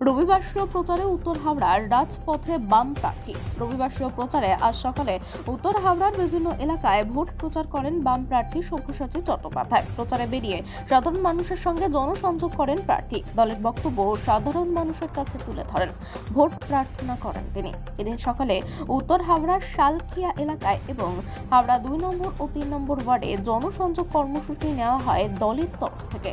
রবিবাসীয় প্রচারে উত্তর হাওড়ার রাজপথে বাম প্রার্থী। রবিবাসীয় প্রচারে আজ সকালে উত্তর হাওড়ার বিভিন্ন এলাকায় ভোট প্রচার করেন বাম প্রার্থী সব্যসাচী চট্টোপাধ্যায়। প্রচারে বেরিয়ে সাধারণ মানুষের সঙ্গে জনসংযোগ করেন প্রার্থী। দলের বক্তব্য সাধারণ মানুষের কাছে তুলে ধরেন। ভোট প্রার্থনা করেন তিনি। এদিন সকালে উত্তর হাওড়ার শালখিয়া এলাকায় এবং হাওড়া দুই নম্বর ও তিন নম্বর ওয়ার্ডে জনসংযোগ কর্মসূচি নেওয়া হয় দলের তরফ থেকে।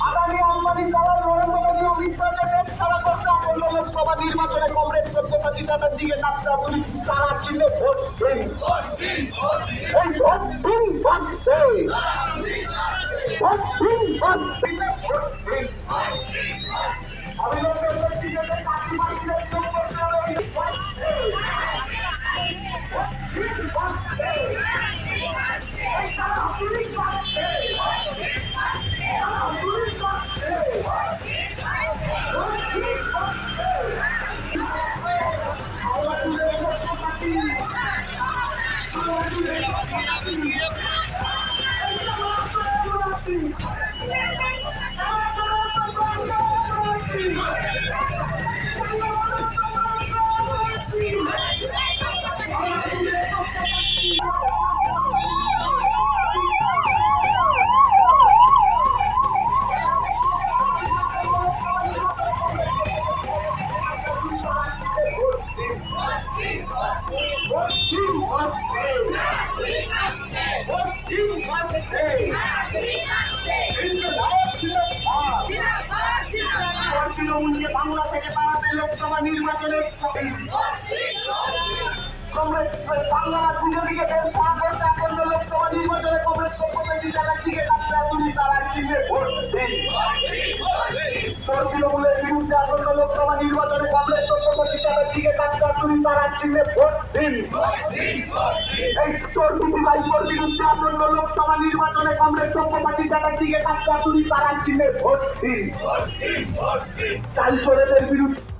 আগামী আমদানি চালান নরেন্দ্র মোদী ও বিশ্বাসের দেশ ছাড়া করতে আসন্ন লোকসভা নির্বাচনে কংগ্রেস সত্যসাচী চ্যাটার্জিকে নাস্তা তুলি তারা চিহ্নে ভোট দিন ভোট দিন ভোট দিন ভোট বাংলা থেকে তাড়াতে লোকসভা নির্বাচনে কংগ্রেস বাংলা আসন্ন লোকসভা তুলি তারার চিহ্নে ভোট দিন। বিরুদ্ধে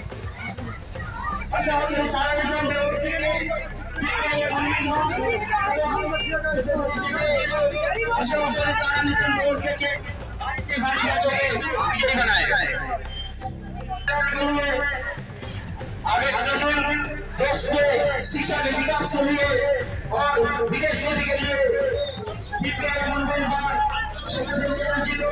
शिक्षा के विकास के लिए और विदेश नीति के लिए चटर्जी को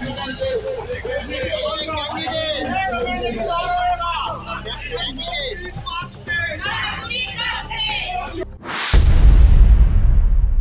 Allah'ın